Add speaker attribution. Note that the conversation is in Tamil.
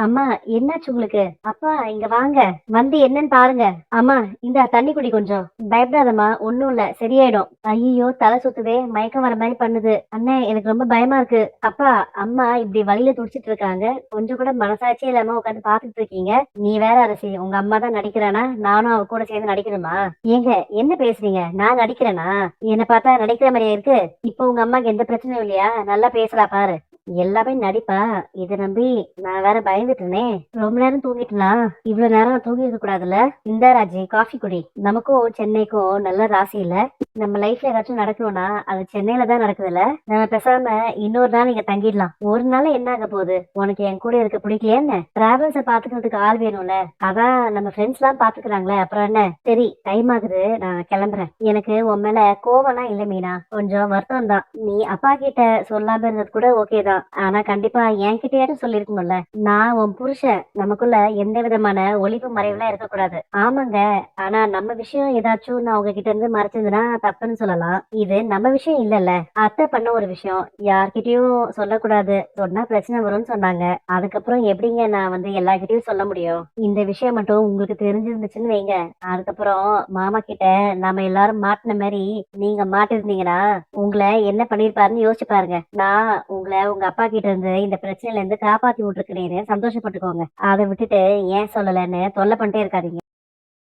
Speaker 1: அம்மா என்னாச்சு உங்களுக்கு? அப்பா இங்க வாங்க. வந்து என்னன்னு பாருங்க. அம்மா இந்த தண்ணி குடி கொஞ்சம். பயப்படாதம்மா ஒண்ணும் இல்ல. சரியாயிடும். ஐயோ தலை சுத்துதே. மயக்கம் வர மாதிரி பண்ணுது. அண்ணே எனக்கு ரொம்ப பயமா இருக்கு. அப்பா அம்மா இப்படி வழியில துடிச்சிட்டு இருக்காங்க. கொஞ்சம் கூட மனசாட்சியே இல்லாம உட்காந்து பாத்துட்டு இருக்கீங்க. நீ வேற அரசி உங்க அம்மா தான் நடிக்கிறானா? நானும் அவ கூட சேர்ந்து நடிக்கணுமா? ஏங்க என்ன பேசுறீங்க? நான் நடிக்கிறேனா? என்ன பார்த்தா நடிக்கிற மாதிரியா இருக்கு? இப்போ உங்க அம்மாக்கு எந்த பிரச்சனையும் இல்லையா? நல்லா பேசுறா பாரு. எல்லாமே நடிப்பா? இதை நம்பி நான் வேற பயந்துட்டேனே ரொம்ப நேரம் தூங்கிட்டனா? இவ்வளவு நேரம் தூங்கி இருக்க கூடாதுல்ல? இந்த ராஜி காஃபி குடி. நமக்கும் சென்னைக்கும் நல்ல ராசி இல்ல? நம்ம லைஃப்ல ஏதாச்சும் நடக்கணும்னா அது சென்னையில தான் நடக்குதுல்ல நம்ம பேசாம இன்னொரு நாள் இங்க தங்கிடலாம். ஒரு நாள் என்ன ஆக போகுது? உனக்கு என் கூட இருக்க பிடிக்கலையா என்ன? டிராவல்ஸ பாத்துக்கிறதுக்கு ஆள் வேணும்ல. அதான் நம்ம ஃப்ரெண்ட்ஸ் எல்லாம் பாத்துக்கிறாங்களே அப்புறம் என்ன? சரி டைம் ஆகுது நான் கிளம்புறேன். எனக்கு உன் மேல கோவம்லாம் இல்ல மீனா. கொஞ்சம் வருத்தம் தான். நீ அப்பா கிட்ட சொல்லாம இருந்தது கூட ஓகே தான். ஆனா கண்டிப்பா என்கிட்டயாச்சும் சொல்லிருக்கணும்ல நான் உன் புருஷன். நமக்குள்ள எந்த விதமான ஒளிவு மறைவுலாம் இருக்கக்கூடாது. ஆமாங்க. ஆனா நம்ம விஷயம் ஏதாச்சும் நான் உங்ககிட்ட இருந்து மறைச்சிருந்தனா தப்புன்னு சொல்லலாம். இது நம்ம விஷயம் இல்லல்ல. அத்தை பண்ண ஒரு விஷயம். யார்கிட்டயும் சொல்லக்கூடாது. சொன்னா பிரச்சனை வரும்னு சொன்னாங்க. அதுக்கப்புறம் எப்படிங்க நான் வந்து எல்லார்கிட்டயும் சொல்ல முடியும்? இந்த விஷயம் மட்டும் உங்களுக்கு தெரிஞ்சிருந்துச்சுன்னு வைங்க. அதுக்கப்புறம் மாமா கிட்ட நாம எல்லாரும் மாட்டின மாதிரி நீங்க மாட்டிருந்தீங்கன்னா உங்களை என்ன பண்ணிருப்பாருன்னு யோசிச்சு பாருங்க. நான் உங்களை உங்க அப்பா கிட்ட இருந்து இந்த பிரச்சனையில இருந்து காப்பாத்தி விட்டுருக்கிறேன்னு சந்தோஷப்பட்டுக்கோங்க. அதை விட்டுட்டு ஏன் சொல்லலைன்னு தொல்லை பண்ணிட்டே இருக்காதீங்க.